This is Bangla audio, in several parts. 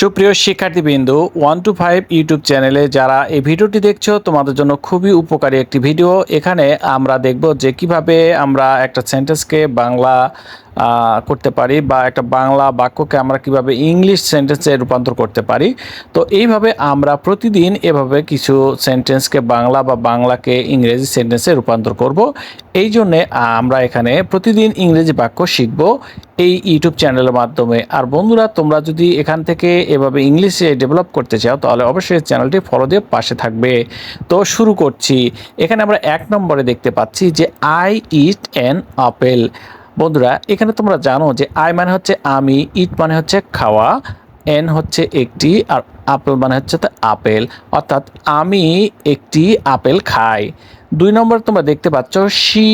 সুপ্রিয় শিক্ষার্থীবৃন্দু ওয়ান টু ফাইভ ইউটিউব চ্যানেলে যারা এই ভিডিওটি দেখছ, তোমাদের জন্য খুবই উপকারী একটি ভিডিও। এখানে আমরা দেখব যে কীভাবে আমরা একটা সেন্টেন্সকে বাংলা করতে পারি বা একটা বাংলা বাক্যকে আমরা কীভাবে ইংলিশ সেন্টেন্সে রূপান্তর করতে পারি। তো এইভাবে আমরা প্রতিদিন এভাবে কিছু সেন্টেন্সকে বাংলা বা বাংলাকে ইংরেজি সেন্টেন্সে রূপান্তর করব। এই জন্যে আমরা এখানে প্রতিদিন ইংরেজি বাক্য শিখব এই ইউটিউব চ্যানেলের মাধ্যমে। আর বন্ধুরা, তোমরা যদি এখান থেকে এভাবে ইংলিশে ডেভেলপ করতে চাও, তাহলে অবশ্যই চ্যানেলটি ফলো দিয়ে পাশে থাকবে। তো শুরু করছি। এখানে আমরা এক নম্বরে দেখতে পাচ্ছি যে আই ইট অ্যান আপেল বন্ধুরা, এখানে তোমরা জানো যে আই মানে হচ্ছে আমি, ইট মানে হচ্ছে খাওয়া, এন হচ্ছে একটি, আর আপেল মানে হচ্ছে আপেল। অর্থাৎ আমি একটি আপেল খাই। দুই নম্বর তোমরা দেখতে পাচ্ছ, she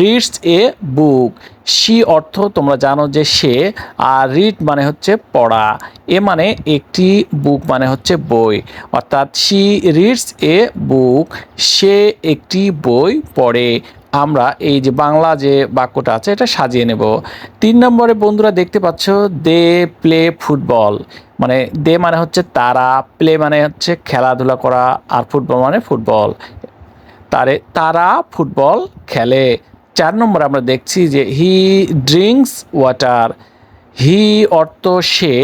reads a book. She অর্থ তোমরা জানো যে সে, আর রিড মানে হচ্ছে পড়া। এ মানে একটি বুক মানে হচ্ছে বই। অর্থাৎ শি রিডস এ বুক, সে একটি বই পড়ে। আমরা এই যে বাংলা যে বাক্যটা আছে, এটা সাজিয়ে নেব। তিন নম্বরে বন্ধুরা দেখতে পাচ্ছ, দে প্লে ফুটবল। মানে দে মানে হচ্ছে তারা, প্লে মানে হচ্ছে খেলাধুলা করা, আর ফুটবল মানে ফুটবল। তারে, তারা ফুটবল খেলে। চার নম্বরে আমরা দেখছি যে হি ড্রিঙ্কস ওয়াটার। হি অর্থ সে,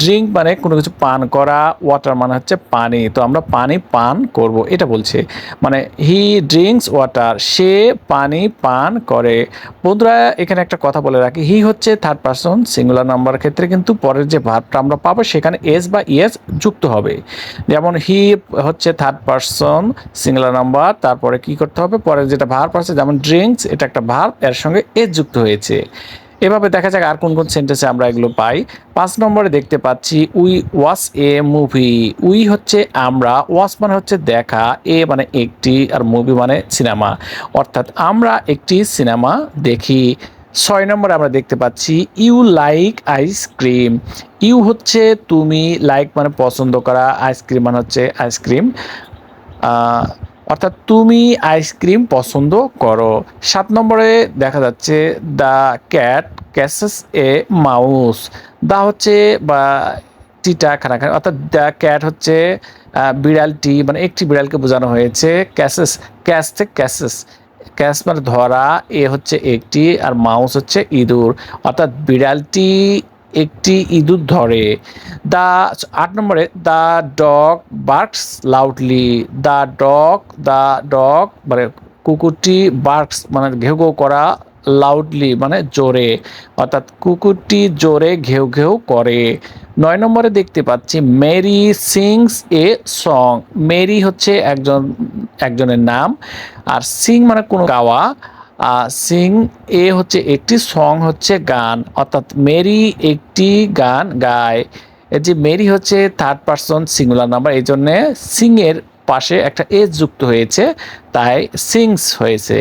ড্রিঙ্ক মানে কোনো কিছু পান করা, ওয়াটার মানে হচ্ছে পানি। তো আমরা পানি পান করব, এটা বলছে। মানে হি ড্রিঙ্কস ওয়াটার, সে পানি পান করে। বন্ধুরা, এখানে একটা কথা বলে রাখি। হি হচ্ছে থার্ড পার্সন সিঙ্গুলার নাম্বার ক্ষেত্রে কিন্তু পরের যে ভাবটা আমরা পাবো, সেখানে এস বা ইয়েস যুক্ত হবে। যেমন হি হচ্ছে থার্ড পার্সন সিঙ্গুলার নাম্বার তারপরে কি করতে হবে? পরের যেটা ভার্ব আছে, যেমন ড্রিঙ্কস এটা একটা ভার্ব এর সঙ্গে এস যুক্ত হয়েছে। এভাবে দেখা যাক আর কোন কোন সেন্টেন্সে আমরা এগুলো পাই। পাঁচ নম্বরে দেখতে পাচ্ছি, we watch a movie. We হচ্ছে আমরা ওয়াচ মানে হচ্ছে দেখা, এ মানে একটি, আর মুভি মানে সিনেমা। অর্থাৎ আমরা একটি সিনেমা দেখি। ছয় নম্বরে আমরা দেখতে পাচ্ছি, ইউ লাইক আইসক্রিম। ইউ হচ্ছে তুমি, লাইক মানে পছন্দ করা, আইসক্রিম মানে হচ্ছে আইসক্রিম। অর্থাৎ তুমি আইসক্রিম পছন্দ করো। সাত নম্বরে দেখা যাচ্ছে the cat catches a mouse the হচ্ছে বা টিটা খানা খানা অর্থাৎ দ্য ক্যাট হচ্ছে বিড়ালটি মানে একটি বিড়ালকে বোঝানো হয়েছে ক্যাসেস ক্যাস থেকে ক্যাসেস ক্যাস মানে ধরা এ হচ্ছে একটি, আর মাউস হচ্ছে ইঁদুর। অর্থাৎ বিড়ালটি একটি ইঁদুর ধরে। দ্য আট নম্বরে the dog barks loudly. The dog the dog মানে কুকুরটি বার্কস মানে ঘেউ ঘেউ করা লাউডলি মানে জোরে। অর্থাৎ কুকুরটি জোরে ঘেউ ঘেউ করে। নয় নম্বরে দেখতে পাচ্ছি, Mary sings a song. Mary হচ্ছে একজন, একজনের নাম। আর সিং মানে কোনো গাওয়া। সিং, এ হচ্ছে একটি সং হচ্ছে গান। অর্থাৎ মেরি একটি গান গায়। এই যে মেরি হচ্ছে থার্ড পার্সন সিঙ্গুলার নাম্বার এই জন্যে সিংয়ের পাশে একটা এজ যুক্ত হয়েছে, তাই সিংস হয়েছে।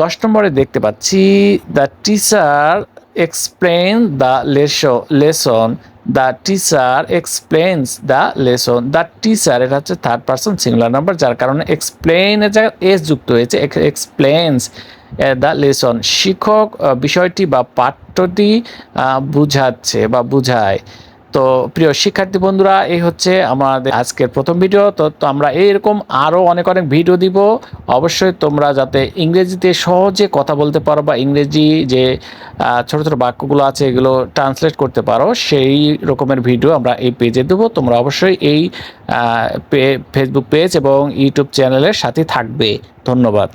দশ নম্বরে দেখতে পাচ্ছি the teacher explain the lesson lesson the teacher explains the lesson the teacher এটা হচ্ছে থার্ড পার্সন সিঙ্গুলার নাম্বার যার কারণে এক্সপ্লেনের জায়গায় যুক্ত হয়েছে এক্সপ্লেন্স দ্য লেসন শিক্ষক বিষয়টি বা পাঠ্যটি বুঝাচ্ছে বা বুঝায়। তো প্রিয় শিক্ষার্থী বন্ধুরা, এই হচ্ছে আমাদের আজকের প্রথম ভিডিও তো তো আমরা এইরকম আরও অনেক অনেক ভিডিও দিব। অবশ্যই তোমরা যাতে ইংরেজিতে সহজে কথা বলতে পারো বা ইংরেজি যে ছোট ছোট বাক্যগুলো আছে, এগুলো ট্রান্সলেট করতে পারো, সেই রকমের ভিডিও আমরা এই পেজে দেবো। তোমরা অবশ্যই এই ফেসবুক পেজ এবং ইউটিউব চ্যানেলের সাথে থাকবে। ধন্যবাদ।